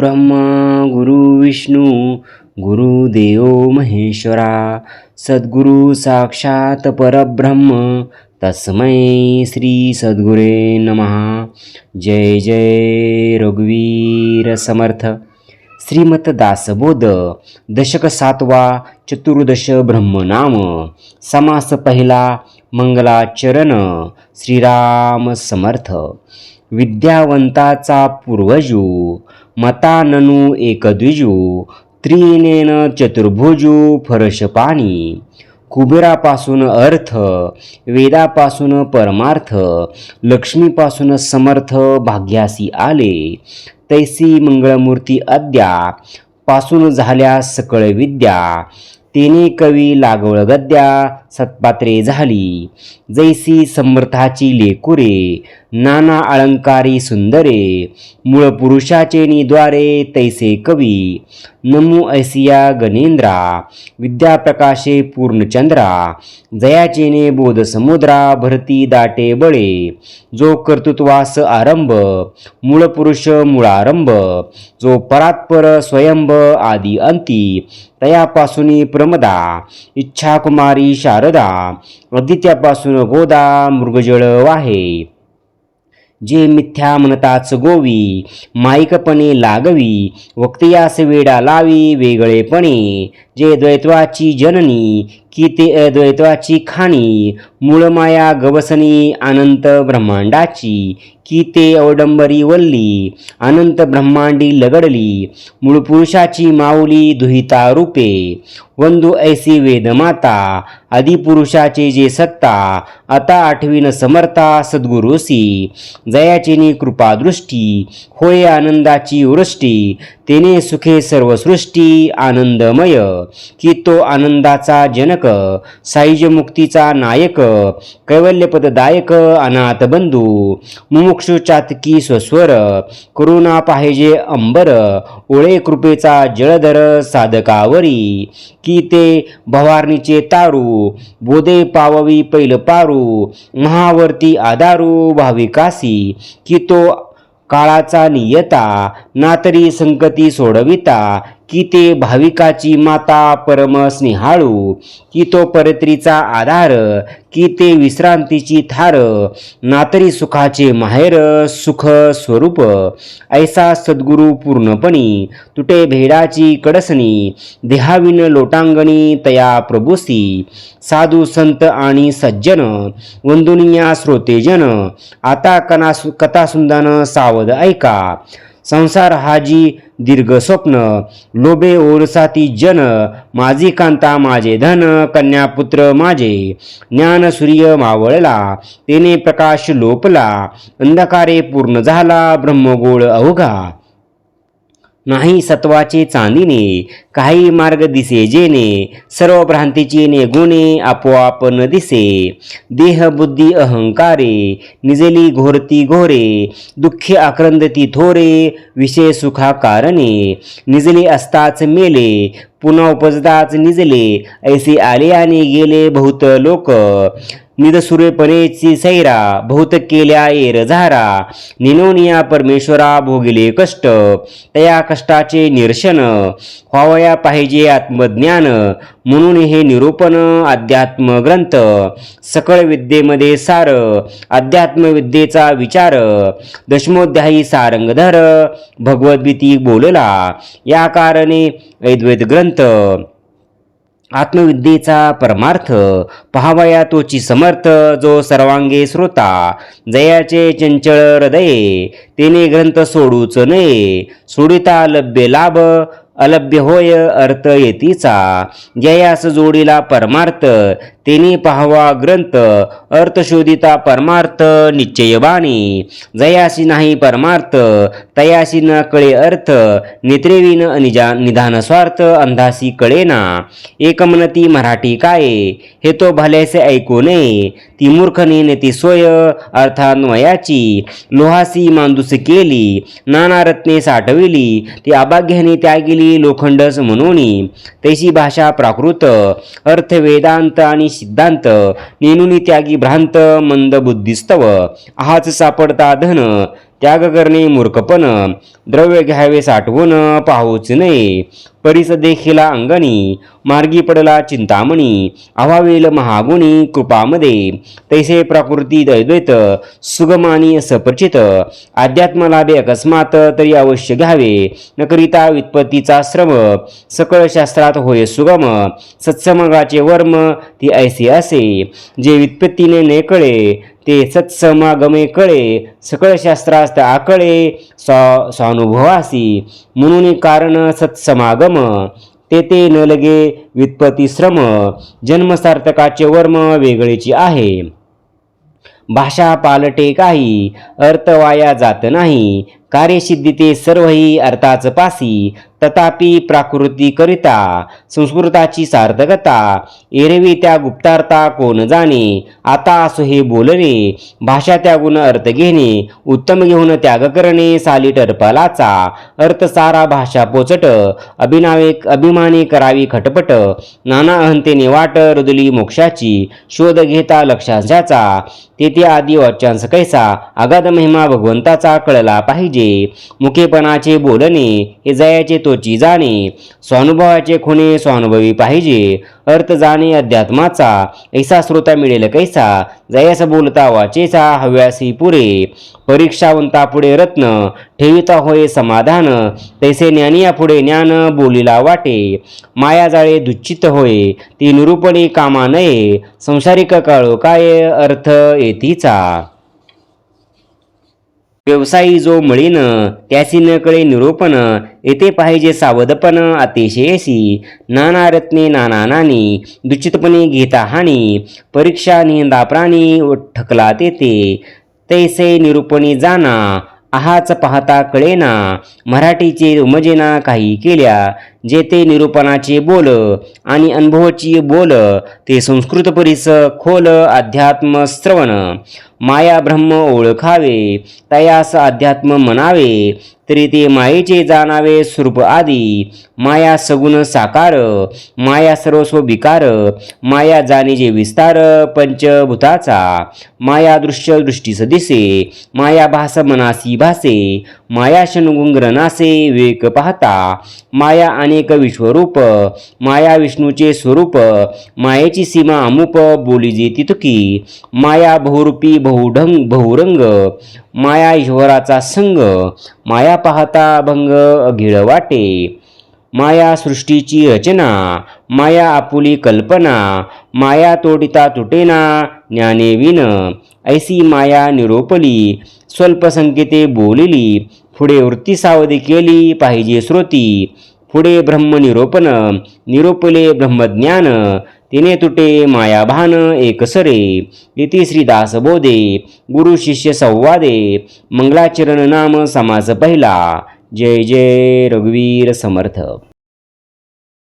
ब्रह्मा गुरु विष्णू गुरुदेव महेश्वरा सद्गुरु साक्षात परब्रह्म तस्मै श्री सद्गुरे नमः। जय जय रघुवीर समर्थ। श्रीमत दासबोध दशक सातवा चतुर्दश ब्रह्मनाम समास पहिला मंगलाचरण श्रीराम समर्थ। विद्यावंताचा पूर्वजू मताननु एकद्विजू त्रिनेन चतुर्भुजू फरशपाणी. कुबेरापासून अर्थ वेदापासून परमार्थ लक्ष्मीपासून समर्थ भाग्यासी आले. तैसी मंगळमूर्ती अद्या पासून झाल्या सकळ विद्या. तिने कवी लागवळ गद्या सत्पात्रे झाली. जैसी समर्थाची लेकुरे नाना अलंकारी सुंदरे मूळ पुरुषाचे निद्वारे तैसे कवी नमू ऐसिया गणेंद्रा विद्याप्रकाशे पूर्णचंद्रा जयाचेने बोध समुद्रा भरती दाटे बळे जो कर्तृत्वास आरंभ मूळ पुरुष मुळारंभ जो परात्पर स्वयंभ आदी अंती तयापासून प्रमदा इच्छा कुमारी शारदा आदित्यापासून गोदा मृगजळ वाहे. जे मिथ्या म्हणताच गोवी माईकपणे लागवी वक्तियास वेडा लावी वेगळेपणे. जे द्वैत्वाची जननी की ते अद्वैत्वाची खाणी मूळमाया गवसनी अनंत ब्रह्मांडाची की ते अवडंबरी वल्ली अनंत ब्रह्मांडी लगडली मूळ पुरुषाची माऊली दुहिता रूपे वंदू ऐसी वेदमाता आदिपुरुषाचे जे सत्ता आता आठवीन समर्था सद्गुरुसी जयाचेनी कृपादृष्टी होय आनंदाची वृष्टी तेने सुखे सर्वसृष्टी आनंदमय की तो आनंदाचा जनक साईज मुक्तीचा नायक कैवल्यपददायक अनाथ बंधू मुमुक्षु चातकी स्वस्वर करुणा पाहिजे अंबर ओळे कृपेचा जळधर साधकावरी की ते भवारणीचे तारू बोधे पाववी पैल पारू महावर्ती आधारू भाविकासी की तो काळाचा नियता नातरी संकती सोडविता की ते भाविकाची माता परम स्नेहाळू की तो परत्रीचा आधार की ते विश्रांतीची थार नातरी सुखाचे माहेर सुख स्वरूप ऐसा सद्गुरु पूर्णपणी तुटे भेडाची कडसणी देहाविन लोटांगणी तया प्रभुसी साधू संत आणि सज्जन वंदुनिया श्रोतेजन आता कना कथासुंदन सावध ऐका संसार हाजी दीर्घ स्वप्न लोभे ओरसाती जन माझी कांता माझे धन कन्यापुत्र माझे. ज्ञान सूर्य मावळला तेने प्रकाश लोपला अंधकारे पूर्ण झाला ब्रह्मगोळ अवघा. नाही सत्वाचे चांदीने काही मार्ग दिसे जेने सर्व भ्रांतीचे ने गुणे आपोआप न दिसे. देह बुद्धी अहंकारे निजली घोरती घोरे दुःखे आक्रंदती थोरे विषय सुखा कारणे निजले असताच मेले पुन्हा उपजताच निजले. ऐसे आले आणि गेले बहुत लोक. निदसुरेपणेची सैरा बहुत केल्या एरझारा निनोनिया परमेश्वरा भोगिले कष्ट तया कष्टाचे निरशन व्हावया पाहिजे आत्मज्ञान. म्हणून हे निरूपण अध्यात्म ग्रंथ सकळ विद्येमध्ये सार अध्यात्मविद्येचा विचार दशमोध्यायी सारंगधर भगवद्गीती बोलला. या कारणे अद्वैत ग्रंथ आत्मविद्येचा परमार्थ पहावया तोची समर्थ जो सर्वांगे श्रोता जयाचे चंचळ हृदये तेने ग्रंथ सोडूच नये सोडिता लभ्य लाभ अलभ्य होय अर्थ येतीचा. जयास जोडीला परमार्थ तेने पाहावा ग्रंथ अर्थशोधिता परमार्थ निश्चय बाणी. जयासी नाही परमार्थ तयासी न कळे अर्थ नेत्रेविन निजा निधान स्वार्थ अंधासी कळेना एकमनती मराठी काय? हे तो भल्यासे ऐकू नये. ती मूर्खने ती सोय अर्थान्वयाची. लोहासी मांदूस केली नाना रत्ने साठविली. ती अभाग्याने त्यागिली लोखंडस म्हणून. तैशी भाषा प्राकृत अर्थ वेदांत आणि सिद्धांत. नेनुनी त्यागी भ्रांत मंद बुद्धिस्तव. आहाच सापडता धन. त्याग करणे मूर्खपण द्रव्य घ्यावे साठवून पाहूच नये. परिस देखिला अंगणी मार्गी पडला चिंतामणी अभावेल महागुणी कृपामध्ये. तैसे प्राकृती दैद्वैत सुगम आणि सपरिचित. अध्यात्म लाभे अकस्मात तरी अवश्य घ्यावे. न करिता व्युत्पत्तीचा श्रम सकळ शास्त्रात होय सुगम. सत्समगाचे वर्म ती ऐसे असे. जे व्युत्पत्तीने नेकळे ते सत्समागमे कळे सकळ शास्त्रास्त आकळे स्वा स्वानुभवासी म्हणून कारण सत्समागम ते ते न लगे व्युत्पत्ती श्रम जन्मसार्थकाचे वर्म वेगळेची आहे. भाषा पालटे काही अर्थ वाया जात नाही कार्यसिद्धी सर्व सर्वही अर्थाच पासी तथापि प्राकृतीकरिता संस्कृताची सार्थकता एरवी त्या गुप्तार्था कोण जाणे आता असो हे बोलणे भाषा त्यागुण अर्थ घेणे उत्तम घेऊन त्याग करणे साली टरपलाचा अर्थ सारा भाषा पोचट अभिनावे अभिमानी करावी खटपट नाना अहंतेने वाट रुदली मोक्षाची शोध घेता लक्षांशाचा तेथे आदी वाच्यांस कैसा अगाध महिमा भगवंताचा कळला पाहिजे. मुखेपणाचे बोलणे हे जयाचे तोची जाणे. स्वानुभवाचे खुणे स्वानुभवी पाहिजे. अर्थ जाणे अध्यात्माचा. ऐसा श्रोता मिळेल कैसा? जयास बोलता वाचेचा हव्यासी पुरे. परीक्षावंता पुढे रत्न ठेविता होय समाधान. तैसे ज्ञानिया पुढे ज्ञान बोलीला वाटे. माया जाळे दुच्चित होय ती निरूपणी कामा नये. संसारिक काळो काय अर्थ येतीचा? व्यवसायी जो मळीन त्यासी न कळे निरोपण येथे पाहिजे सावधपण अतिशयसी. नाना रत्ने नाना नानी दुचितपणे घेता हानी. परीक्षा निंदा प्राणी ठकला तेथे. तैसे निरूपणी जाना आहाच पाहता कळेना. मराठीचे उमजेना काही केल्या. जेथे निरूपणाचे बोल आणि अनुभवाची बोल ते संस्कृत परिस खोल अध्यात्म श्रवण. माया ब्रह्म ओळखावे तयास अध्यात्म म्हणावे तरी ते मायेचे जाणावे स्वरूप आदी. माया सगुण साकार माया सर्वस्व विकार माया जाणीचे विस्तार पंचभूताचा. माया दृश्य दृष्टीस दिसे माया भास मनासी भासे माया शनगुंग्रनासे विवेक पाहता. माया अनेक विश्वरूप माया विष्णूचे स्वरूप मायेची सीमा अमुप बोली जे तितुकी माया बहुरूपी बहुढंग बहुरंग माया ईश्वराचा संग माया पाहता भंग अघिळ वाटे. माया सृष्टीची रचना माया आपुली कल्पना माया तोडिता तुटेना ज्ञाने विन ऐसी माया निरोपली स्वल्पसंकेते बोलिली पुढे वृत्ती सावधी केली पाहिजे श्रोती. पुढे ब्रह्मनिरोपण निरोपले ब्रह्मज्ञान तिने तुटे मायाभान एकसरे. इति श्रीदास बोधे गुरु शिष्य संवादे मंगलाचरण नाम समास पहिला. जय जय रघुवीर समर्थ.